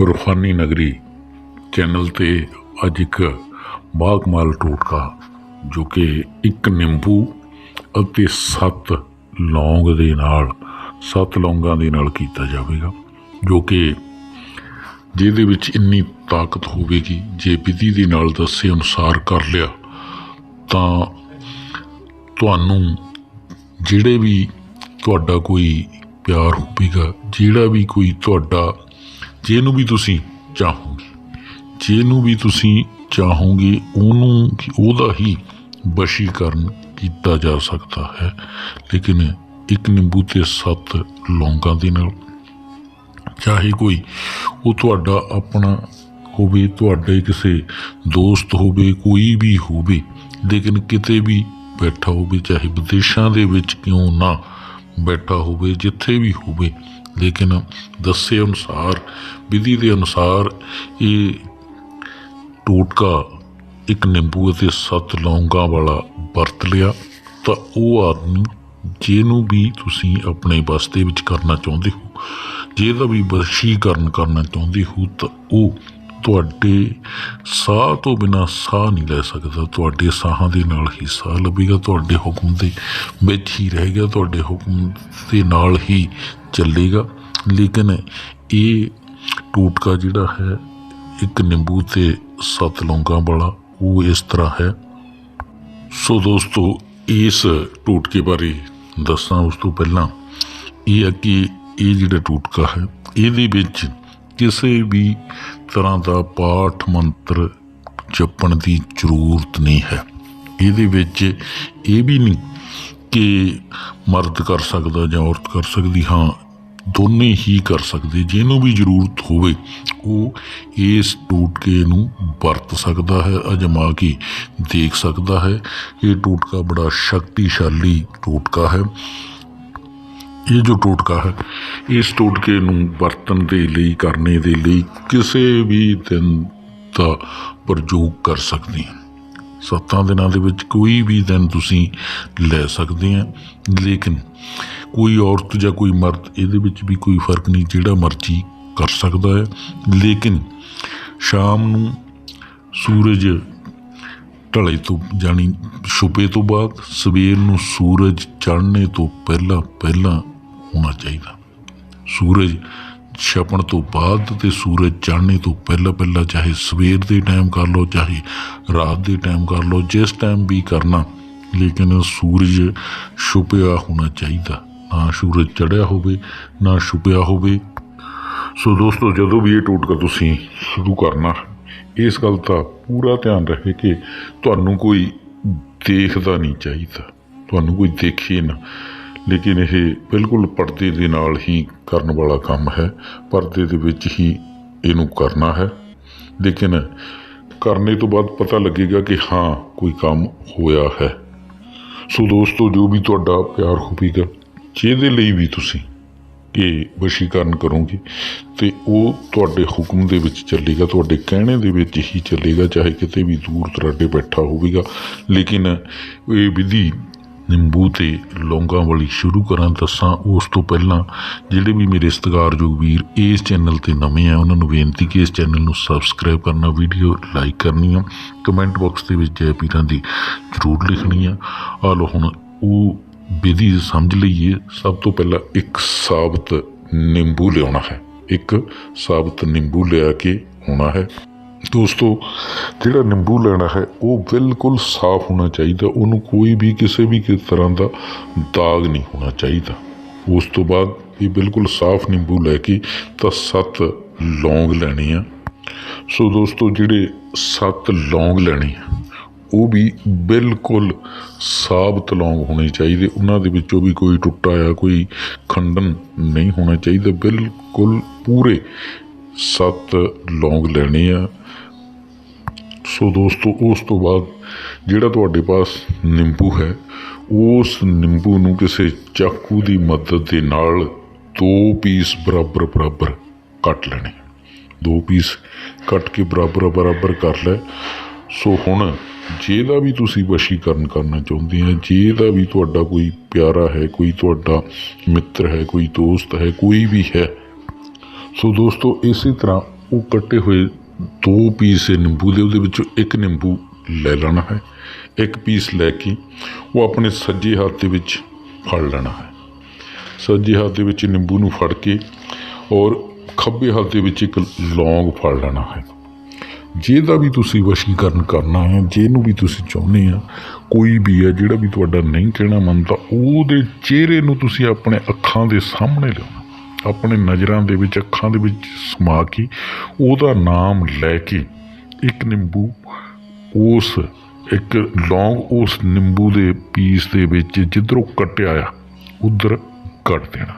ਰੂਹਾਨੀ ਨਗਰੀ ਚੈਨਲ ਤੇ ਅੱਜ ਇੱਕ ਬਾਗਮਾਲ ਟੋਟਕਾ ਜੋ ਕਿ ਇੱਕ ਨਿੰਬੂ ਅਤੇ ਸੱਤ ਲੌਂਗ ਦੇ ਨਾਲ, ਸੱਤ ਲੌਂਗਾਂ ਦੇ ਨਾਲ ਕੀਤਾ ਜਾਵੇਗਾ, ਜੋ ਕਿ ਜਿਹਦੇ ਵਿੱਚ ਇੰਨੀ ਤਾਕਤ ਹੋਵੇਗੀ, ਜੇ ਵਿਧੀ ਦੇ ਨਾਲ ਦੱਸੇ ਅਨੁਸਾਰ ਕਰ ਲਿਆ, ਤਾਂ ਤੁਹਾਨੂੰ ਜਿਹੜੇ ਵੀ ਤੁਹਾਡਾ ਕੋਈ ਪਿਆਰ ਹੋਵੇਗਾ, ਜਿਹੜਾ ਵੀ ਕੋਈ ਤੁਹਾਡਾ ਜਿਹਨੂੰ ਵੀ ਤੁਸੀਂ ਚਾਹੋਗੇ ਜਿਹਨੂੰ ਵੀ ਤੁਸੀਂ ਚਾਹੋਗੇ, ਉਹਨੂੰ ਉਹਦਾ ਹੀ ਵਸ਼ੀਕਰਨ ਕੀਤਾ ਜਾ ਸਕਦਾ ਹੈ। ਲੇਕਿਨ ਇੱਕ ਨਿੰਬੂ ਤੇ ਸੱਤ ਲੌਂਗਾਂ ਦੇ ਨਾਲ, ਚਾਹੇ ਕੋਈ ਉਹ ਤੁਹਾਡਾ ਆਪਣਾ ਹੋਵੇ, ਤੁਹਾਡੇ ਕਿਸੇ ਦੋਸਤ ਹੋਵੇ, ਕੋਈ ਵੀ ਹੋਵੇ, ਲੇਕਿਨ ਕਿਤੇ ਵੀ ਬੈਠਾ ਹੋਵੇ, ਚਾਹੇ ਵਿਦੇਸ਼ਾਂ ਦੇ ਵਿੱਚ ਕਿਉਂ ਨਾ ਬੈਠਾ ਹੋਵੇ, ਜਿੱਥੇ ਵੀ ਹੋਵੇ ਲੇਕਿਨ ਦੱਸੇ ਅਨੁਸਾਰ, ਵਿਧੀ ਦੇ ਅਨੁਸਾਰ ਇਹ ਟੋਟਕਾ ਇੱਕ ਨਿੰਬੂ ਅਤੇ ਸੱਤ ਲੌਂਗਾਂ ਵਾਲਾ ਵਰਤ ਲਿਆ। ਤਾਂ ਉਹ ਆਦਮੀ, ਜਿਹਨੂੰ ਵੀ ਤੁਸੀਂ ਆਪਣੇ ਬਸ ਦੇ ਵਿੱਚ ਕਰਨਾ ਚਾਹੁੰਦੇ ਹੋ, ਜਿਹਦਾ ਵੀ ਵਸ਼ੀਕਰਨ ਕਰਨਾ ਚਾਹੁੰਦੇ ਹੋ, ਤਾਂ ਉਹ ਤੁਹਾਡੇ ਸਾਹ ਤੋਂ ਬਿਨਾ ਸਾਹ ਨਹੀਂ ਲੈ ਸਕਦਾ। ਤੁਹਾਡੇ ਸਾਹਾਂ ਦੇ ਨਾਲ ਹੀ ਸਾਹ ਲੱਭੇਗਾ। ਤੁਹਾਡੇ ਹੁਕਮ ਦੇ ਵਿੱਚ ਹੀ ਰਹੇਗਾ ਤੁਹਾਡੇ ਹੁਕਮ ਦੇ ਨਾਲ ਹੀ ਚੱਲੇਗਾ। ਲੇਕਿਨ ਇਹ ਟੂਟਕਾ ਜਿਹੜਾ ਹੈ, ਇੱਕ ਨਿੰਬੂ ਤੇ ਸੱਤ ਲੌਂਗਾਂ ਵਾਲਾ, ਉਹ ਇਸ ਤਰ੍ਹਾਂ ਹੈ। ਸੋ ਦੋਸਤੋ, ਇਸ ਟੂਟਕੇ ਬਾਰੇ ਦੱਸਾਂ ਉਸ ਤੋਂ ਪਹਿਲਾਂ। ਇਹ ਹੈ ਕਿ ਇਹ ਜਿਹੜਾ ਟੂਟਕਾ ਹੈ, ਇਹਦੇ ਵਿੱਚ ਕਿਸੇ ਵੀ ਤਰ੍ਹਾਂ ਦਾ ਪਾਠ ਮੰਤਰ ਜਪਣ ਦੀ ਜ਼ਰੂਰਤ ਨਹੀਂ ਹੈ। ਇਹਦੇ ਵਿੱਚ ਇਹ ਵੀ ਨਹੀਂ ਕਿ ਮਰਦ ਕਰ ਸਕਦਾ ਜਾਂ ਔਰਤ ਕਰ ਸਕਦੀ, ਹਾਂ, ਦੋਨੇ ਹੀ ਕਰ ਸਕਦੇ। ਜਿਹਨੂੰ ਵੀ ਜ਼ਰੂਰਤ ਹੋਵੇ, ਉਹ ਇਸ ਟੋਟਕੇ ਨੂੰ ਵਰਤ ਸਕਦਾ ਹੈ, ਅਜਮਾ ਕੇ ਦੇਖ ਸਕਦਾ ਹੈ। ਇਹ ਟੋਟਕਾ ਬੜਾ ਸ਼ਕਤੀਸ਼ਾਲੀ ਟੋਟਕਾ ਹੈ। ਇਹ ਜੋ ਟੋਟਕਾ ਹੈ, ਇਸ ਟੋਟਕੇ ਨੂੰ ਵਰਤਣ ਦੇ ਲਈ, ਕਰਨੇ ਦੇ ਲਈ ਕਿਸੇ ਵੀ ਦਿਨ ਦਾ ਪ੍ਰਯੋਗ ਕਰ ਸਕਦੇ ਹਾਂ। ਸੱਤਾਂ ਦਿਨਾਂ ਦੇ ਵਿੱਚ ਕੋਈ ਵੀ ਦਿਨ ਤੁਸੀਂ ਲੈ ਸਕਦੇ ਆ ਲੇਕਿਨ ਕੋਈ ਔਰਤ ਜਾਂ ਕੋਈ ਮਰਦ ਇਹਦੇ ਵਿੱਚ ਵੀ ਕੋਈ ਫ਼ਰਕ ਨਹੀਂ, ਜਿਹੜਾ ਮਰਜ਼ੀ ਕਰ ਸਕਦਾ ਹੈ। ਲੇਕਿਨ ਸ਼ਾਮ ਨੂੰ ਸੂਰਜ ਢਲੇ ਤੋਂ ਜਾਣੀ ਛੁਪੇ ਤੋਂ ਬਾਅਦ ਸਵੇਰ ਨੂੰ ਸੂਰਜ ਚੜ੍ਹਨੇ ਤੋਂ ਪਹਿਲਾਂ ਪਹਿਲਾਂ ਹੋਣਾ ਚਾਹੀਦਾ। ਸੂਰਜ ਛਪਣ ਤੋਂ ਬਾਅਦ ਤੇ ਸੂਰਜ ਚੜ੍ਹਨੇ ਤੋਂ ਪਹਿਲਾਂ ਪਹਿਲਾਂ ਚਾਹੇ ਸਵੇਰ ਦੇ ਟਾਈਮ ਕਰ ਲਓ, ਚਾਹੇ ਰਾਤ ਦੇ ਟਾਈਮ ਕਰ ਲਓ, ਜਿਸ ਟਾਈਮ ਵੀ ਕਰਨਾ, ਲੇਕਿਨ ਸੂਰਜ ਛੁਪਿਆ ਹੋਣਾ ਚਾਹੀਦਾ। ਨਾ ਸੂਰਜ ਚੜ੍ਹਿਆ ਹੋਵੇ, ਨਾ ਛੁਪਿਆ ਹੋਵੇ। ਸੋ ਦੋਸਤੋ, ਜਦੋਂ ਵੀ ਇਹ ਟੋਟਕਾ ਤੁਸੀਂ ਸ਼ੁਰੂ ਕਰਨਾ, ਇਸ ਗੱਲ ਦਾ ਪੂਰਾ ਧਿਆਨ ਰੱਖੇ ਕਿ ਤੁਹਾਨੂੰ ਕੋਈ ਦੇਖਦਾ ਨਹੀਂ ਚਾਹੀਦਾ। ਤੁਹਾਨੂੰ ਕੋਈ ਦੇਖੇ ਨਾ। ਲੇਕਿਨ ਇਹ ਬਿਲਕੁਲ ਪਰਦੇ ਦੇ ਨਾਲ ਹੀ ਕਰਨ ਵਾਲਾ ਕੰਮ ਹੈ। ਪਰਦੇ ਦੇ ਵਿੱਚ ਹੀ ਇਹਨੂੰ ਕਰਨਾ ਹੈ। ਲੇਕਿਨ ਕਰਨੇ ਤੋਂ ਬਾਅਦ ਪਤਾ ਲੱਗੇਗਾ ਕਿ ਹਾਂ, ਕੋਈ ਕੰਮ ਹੋਇਆ ਹੈ। ਸੋ ਦੋਸਤੋ, ਜੋ ਵੀ ਤੁਹਾਡਾ ਪਿਆਰ ਹੋਵੇਗਾ, ਜਿਹਦੇ ਲਈ ਵੀ ਤੁਸੀਂ ਇਹ ਵਸ਼ੀਕਰਨ ਕਰੋਗੇ, ਤੇ ਉਹ ਤੁਹਾਡੇ ਹੁਕਮ ਦੇ ਵਿੱਚ ਚੱਲੇਗਾ, ਤੁਹਾਡੇ ਕਹਿਣੇ ਦੇ ਵਿੱਚ ਹੀ ਚੱਲੇਗਾ, ਚਾਹੇ ਕਿਤੇ ਵੀ ਦੂਰ ਦਰਾਡੇ ਬੈਠਾ ਹੋਵੇਗਾ। ਲੇਕਿਨ ਇਹ ਵਿਧੀ ਨਿੰਬੂ ਤੇ ਲੌਂਗਾਂ ਵਾਲੀ ਸ਼ੁਰੂ ਕਰਾਂ ਦੱਸਾਂ ਉਸ ਤੋਂ ਪਹਿਲਾਂ ਜਿਹੜੇ ਵੀ ਮੇਰੇ ਸਤਿਕਾਰਯੋਗ ਵੀਰ ਇਸ ਚੈਨਲ ਤੇ ਨਵੇਂ ਆ, ਉਹਨਾਂ ਨੂੰ ਬੇਨਤੀ ਕਿ ਇਸ ਚੈਨਲ ਨੂੰ ਸਬਸਕ੍ਰਾਈਬ ਕਰਨਾ, ਵੀਡੀਓ ਲਾਈਕ ਕਰਨੀ ਆ। ਕਮੈਂਟ ਬਾਕਸ ਦੇ ਵਿੱਚ ਜੈ ਪੀਰਾਂ ਦੀ ਜ਼ਰੂਰ ਲਿਖਣੀ ਆ। ਆ ਲੋ ਹੁਣ ਉਹ ਵਿਧੀ ਸਮਝ ਲਈਏ, ਸਭ ਤੋਂ ਪਹਿਲਾਂ ਇੱਕ ਸਾਬਤ ਨਿੰਬੂ ਲਿਆਉਣਾ ਹੈ। ਇੱਕ ਸਾਬਤ ਨਿੰਬੂ ਲਿਆ ਕੇ ਹੋਣਾ ਹੈ। ਦੋਸਤੋ, ਜਿਹੜਾ ਨਿੰਬੂ ਲੈਣਾ ਹੈ, ਉਹ ਬਿਲਕੁਲ ਸਾਫ਼ ਹੋਣਾ ਚਾਹੀਦਾ। ਉਹਨੂੰ ਕੋਈ ਵੀ ਕਿਸੇ ਵੀ ਤਰ੍ਹਾਂ ਦਾ ਦਾਗ ਨਹੀਂ ਹੋਣਾ ਚਾਹੀਦਾ। ਉਸ ਤੋਂ ਬਾਅਦ ਇਹ ਬਿਲਕੁਲ ਸਾਫ਼ ਨਿੰਬੂ ਲੈ ਕੇ ਤਾਂ ਸੱਤ ਲੌਂਗ ਲੈਣੇ ਆ। ਸੋ ਦੋਸਤੋ, ਜਿਹੜੇ ਸੱਤ ਲੌਂਗ ਲੈਣੇ ਆ, ਉਹ ਵੀ ਬਿਲਕੁਲ ਸਾਬਤ ਲੌਂਗ ਹੋਣੇ ਚਾਹੀਦੇ। ਉਹਨਾਂ ਦੇ ਵਿੱਚੋਂ ਵੀ ਕੋਈ ਟੁੱਟਾ ਆ ਕੋਈ ਖੰਡਨ ਨਹੀਂ ਹੋਣਾ ਚਾਹੀਦਾ। ਬਿਲਕੁਲ ਪੂਰੇ ਸੱਤ ਲੌਂਗ ਲੈਣੇ ਆ। ਸੋ ਦੋਸਤੋ, ਉਸ ਤੋਂ ਬਾਅਦ ਜਿਹੜਾ ਤੁਹਾਡੇ ਪਾਸ ਨਿੰਬੂ ਹੈ, ਉਸ ਨਿੰਬੂ ਨੂੰ ਕਿਸੇ ਚਾਕੂ ਦੀ ਮਦਦ ਦੇ ਨਾਲ ਦੋ ਪੀਸ ਬਰਾਬਰ ਬਰਾਬਰ ਕੱਟ ਲੈਣੇ। ਦੋ ਪੀਸ ਕੱਟ ਕੇ ਬਰਾਬਰ ਬਰਾਬਰ ਕਰ ਲੈ। ਸੋ ਹੁਣ ਜਿਹਦਾ ਵੀ ਤੁਸੀਂ ਵਸ਼ੀਕਰਨ ਕਰਨਾ ਚਾਹੁੰਦੇ ਆ ਜਿਹਦਾ ਵੀ ਤੁਹਾਡਾ ਕੋਈ ਪਿਆਰਾ ਹੈ, ਕੋਈ ਤੁਹਾਡਾ ਮਿੱਤਰ ਹੈ, ਕੋਈ ਦੋਸਤ ਹੈ, ਕੋਈ ਵੀ ਹੈ ਸੋ ਦੋਸਤੋ, ਇਸੇ ਤਰ੍ਹਾਂ ਉਹ ਕੱਟੇ ਹੋਏ ਦੋ ਪੀਸ ਨਿੰਬੂ ਦੇ ਉਹਦੇ ਵਿੱਚੋਂ ਇੱਕ ਨਿੰਬੂ ਲੈ ਲੈਣਾ ਹੈ, ਇੱਕ ਪੀਸ ਲੈ ਕੇ ਉਹ ਆਪਣੇ ਸੱਜੇ ਹੱਥ ਦੇ ਵਿੱਚ ਫੜ ਲੈਣਾ ਹੈ। ਸੱਜੇ ਹੱਥ ਦੇ ਵਿੱਚ ਨਿੰਬੂ ਨੂੰ ਫੜ ਕੇ ਔਰ ਖੱਬੇ ਹੱਥ ਦੇ ਵਿੱਚ ਇੱਕ ਲੌਂਗ ਫੜ ਲੈਣਾ ਹੈ। ਜਿਹਦਾ ਵੀ ਤੁਸੀਂ ਵਸ਼ੀਕਰਨ ਕਰਨਾ ਹੈ, ਜਿਹਨੂੰ ਵੀ ਤੁਸੀਂ ਚਾਹੁੰਦੇ ਆ, ਕੋਈ ਵੀ ਹੈ ਜਿਹੜਾ ਵੀ ਤੁਹਾਡਾ ਨਹੀਂ ਕਹਿਣਾ ਮੰਨਦਾ, ਉਹਦੇ ਚਿਹਰੇ ਨੂੰ ਤੁਸੀਂ ਆਪਣੇ ਅੱਖਾਂ ਦੇ ਸਾਹਮਣੇ ਲਿਆਉਣਾ। ਆਪਣੇ ਨਜ਼ਰਾਂ ਦੇ ਵਿੱਚ, ਅੱਖਾਂ ਦੇ ਵਿੱਚ ਸਮਾ ਕੇ, ਉਹਦਾ ਨਾਮ ਲੈ ਕੇ ਇੱਕ ਨਿੰਬੂ, ਉਸ ਇੱਕ ਲੌਂਗ ਉਸ ਨਿੰਬੂ ਦੇ ਪੀਸ ਦੇ ਵਿੱਚ ਜਿੱਧਰੋਂ ਕੱਟਿਆ ਆ, ਉਧਰ ਕੱਟ ਦੇਣਾ।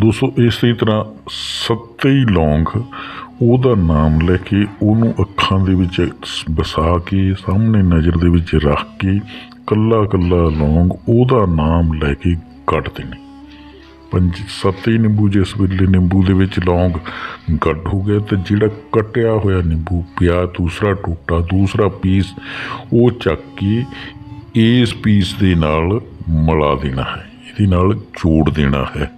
ਦੋਸਤੋ, ਇਸੇ ਤਰ੍ਹਾਂ ਸੱਤੇ ਹੀ ਲੌਂਗ, ਉਹਦਾ ਨਾਮ ਲੈ ਕੇ ਉਹਨੂੰ ਅੱਖਾਂ ਦੇ ਵਿੱਚ ਵਸਾ ਕੇ, ਸਾਹਮਣੇ ਨਜ਼ਰ ਦੇ ਵਿੱਚ ਰੱਖ ਕੇ ਕੱਲਾ ਕੱਲਾ ਲੌਂਗ ਉਹਦਾ ਨਾਮ ਲੈ ਕੇ ਕੱਟ ਦੇਣੇ। ਪੰਜ ਸੱਤ ਹੀ ਨਿੰਬੂ ਜਿਸ ਵੇਲੇ ਨਿੰਬੂ ਦੇ ਵਿੱਚ ਲੌਂਗ ਗੱਡ ਹੋ ਗਿਆ ਤੇ ਜਿਹੜਾ ਕੱਟਿਆ ਹੋਇਆ ਨਿੰਬੂ ਪਿਆ ਦੂਸਰਾ ਟੁੱਟਾ, ਦੂਸਰਾ ਪੀਸ, ਉਹ ਚੱਕ ਕੇ ਇਸ ਪੀਸ ਦੇ ਨਾਲ ਮਿਲਾ ਦੇਣਾ ਹੈ। ਇਹਦੇ ਨਾਲ ਜੋੜ ਦੇਣਾ ਹੈ।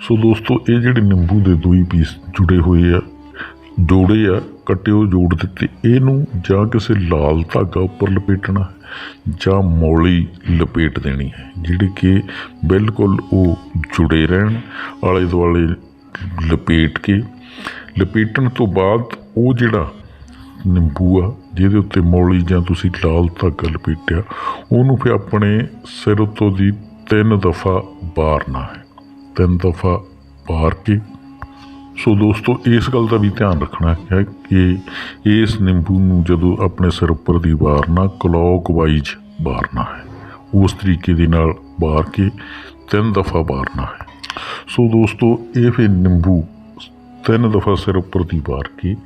ਸੋ ਦੋਸਤੋ, ਇਹ ਜਿਹੜੇ ਨਿੰਬੂ ਦੇ ਦੋ ਹੀ ਪੀਸ ਜੁੜੇ ਹੋਏ ਆ ਜੋੜੇ ਆ, ਕੱਟੇ ਉਹ ਜੋੜ ਦਿੱਤੇ। ਇਹਨੂੰ ਜਾਂ ਕਿਸੇ ਲਾਲ ਧਾਗਾ ਉੱਪਰ ਲਪੇਟਣਾ ਹੈ ਜਾਂ ਮੌਲੀ ਲਪੇਟ ਦੇਣੀ ਹੈ, ਜਿਹੜੀ ਕਿ ਬਿਲਕੁਲ ਉਹ ਜੁੜੇ ਰਹਿਣ ਆਲੇ ਦੁਆਲੇ ਲਪੇਟ ਕੇ। ਲਪੇਟਣ ਤੋਂ ਬਾਅਦ ਉਹ ਜਿਹੜਾ ਨਿੰਬੂ ਆ, ਜਿਹਦੇ ਉੱਤੇ ਮੌਲੀ ਜਾਂ ਤੁਸੀਂ ਲਾਲ ਧਾਗਾ ਲਪੇਟਿਆ, ਉਹਨੂੰ ਫਿਰ ਆਪਣੇ ਸਿਰ ਉੱਤੋਂ ਦੀ ਤਿੰਨ ਦਫਾ ਬਾਰਨਾ ਹੈ। ਤਿੰਨ ਦਫਾ ਬਾਰ ਕੇ ਸੋ ਦੋਸਤੋ, ਇਸ ਗੱਲ ਦਾ ਵੀ ਧਿਆਨ ਰੱਖਣਾ ਹੈ ਕਿ ਇਸ ਨਿੰਬੂ ਨੂੰ ਜਦੋਂ ਆਪਣੇ ਸਿਰ ਉੱਪਰ ਦੀ ਵਾਰਨਾ ਕਲੌਕ ਵਾਈਜ਼ ਵਾਰਨਾ ਹੈ। ਉਸ ਤਰੀਕੇ ਦੇ ਨਾਲ ਵਾਰ ਕੇ ਤਿੰਨ ਦਫਾ ਵਾਰਨਾ ਹੈ। ਸੋ ਦੋਸਤੋ, ਇਹ ਫਿਰ ਨਿੰਬੂ ਤਿੰਨ ਦਫਾ ਸਿਰ ਉੱਪਰ ਦੀ ਵਾਰ ਕੇ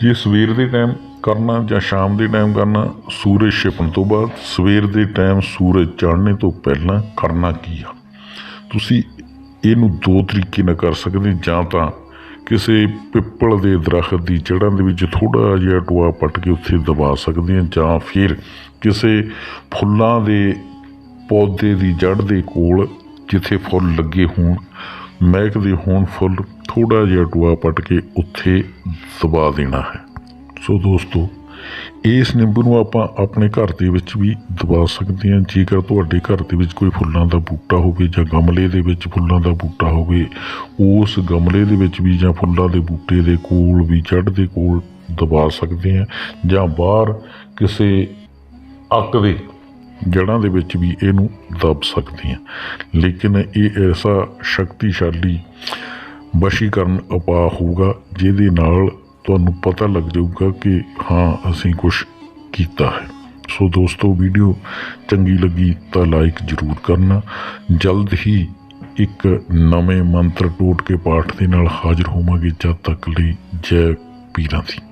ਜੇ ਸਵੇਰ ਦੇ ਟਾਈਮ ਕਰਨਾ ਜਾਂ ਸ਼ਾਮ ਦੇ ਟਾਈਮ ਕਰਨਾ, ਸੂਰਜ ਛਿਪਣ ਤੋਂ ਬਾਅਦ ਸਵੇਰ ਦੇ ਟਾਈਮ ਸੂਰਜ ਚੜ੍ਹਨੇ ਤੋਂ ਪਹਿਲਾਂ ਕਰਨਾ ਕੀ ਆ? ਤੁਸੀਂ ਇਹਨੂੰ ਦੋ ਤਰੀਕੇ ਨਾਲ ਕਰ ਸਕਦੇ, ਜਾਂ ਤਾਂ ਕਿਸੇ ਪਿੱਪਲ ਦੇ ਦਰਖਤ ਦੀ ਜੜ੍ਹਾਂ ਦੇ ਵਿੱਚ ਥੋੜਾ ਜਿਹਾ ਟੋਆ ਪੱਟ ਕੇ ਉੱਥੇ ਦਬਾ ਸਕਦੇ ਹਾਂ, ਜਾਂ ਫਿਰ ਕਿਸੇ ਫੁੱਲਾਂ ਦੇ ਪੌਦੇ ਦੀ ਜੜ੍ਹ ਦੇ ਕੋਲ ਜਿੱਥੇ ਫੁੱਲ ਲੱਗੇ ਹੋਣ, ਮਹਿਕਦੇ ਹੋਣ ਫੁੱਲ ਥੋੜਾ ਜਿਹਾ ਟੋਆ ਪੱਟ ਕੇ ਉੱਥੇ ਦਬਾ ਦੇਣਾ ਹੈ। ਸੋ ਦੋਸਤੋ ਇਸ ਨਿੰਬੂ ਨੂੰ ਆਪਾਂ ਆਪਣੇ ਘਰ ਦੇ ਵਿੱਚ ਵੀ ਦਬਾ ਸਕਦੇ ਹਾਂ। ਜੇਕਰ ਤੁਹਾਡੇ ਘਰ ਦੇ ਵਿੱਚ ਕੋਈ ਫੁੱਲਾਂ ਦਾ ਬੂਟਾ ਹੋਵੇ ਜਾਂ ਗਮਲੇ ਦੇ ਵਿੱਚ ਫੁੱਲਾਂ ਦਾ ਬੂਟਾ ਹੋਵੇ, ਉਸ ਗਮਲੇ ਦੇ ਵਿੱਚ ਵੀ ਜਾਂ ਫੁੱਲਾਂ ਦੇ ਬੂਟੇ ਦੇ ਕੋਲ ਵੀ, ਜੜ੍ਹ ਦੇ ਕੋਲ ਦਬਾ ਸਕਦੇ ਹਾਂ ਜਾਂ ਬਾਹਰ ਕਿਸੇ ਅੱਕ ਦੇ ਜੜ੍ਹਾਂ ਦੇ ਵਿੱਚ ਵੀ ਇਹਨੂੰ ਦਬ ਸਕਦੇ ਹਾਂ। ਲੇਕਿਨ ਇਹ ਐਸਾ ਸ਼ਕਤੀਸ਼ਾਲੀ ਵਸ਼ੀਕਰਨ ਉਪਾਅ ਹੋਊਗਾ, ਜਿਹਦੇ ਨਾਲ ਤੁਹਾਨੂੰ ਪਤਾ ਲੱਗ ਜਾਊਗਾ ਕਿ ਹਾਂ, ਅਸੀਂ ਕੁਝ ਕੀਤਾ ਹੈ। ਸੋ ਦੋਸਤੋ ਵੀਡੀਓ ਚੰਗੀ ਲੱਗੀ ਤਾਂ ਲਾਈਕ ਜ਼ਰੂਰ ਕਰਨਾ। ਜਲਦ ਹੀ ਇੱਕ ਨਵੇਂ ਮੰਤਰ ਟੋਟ ਕੇ ਪਾਠ ਦੇ ਨਾਲ ਹਾਜ਼ਰ ਹੋਵਾਂਗੇ ਜਦ ਤੱਕ ਲਈ ਜੈ ਪੀਰਾਂ ਦੀ।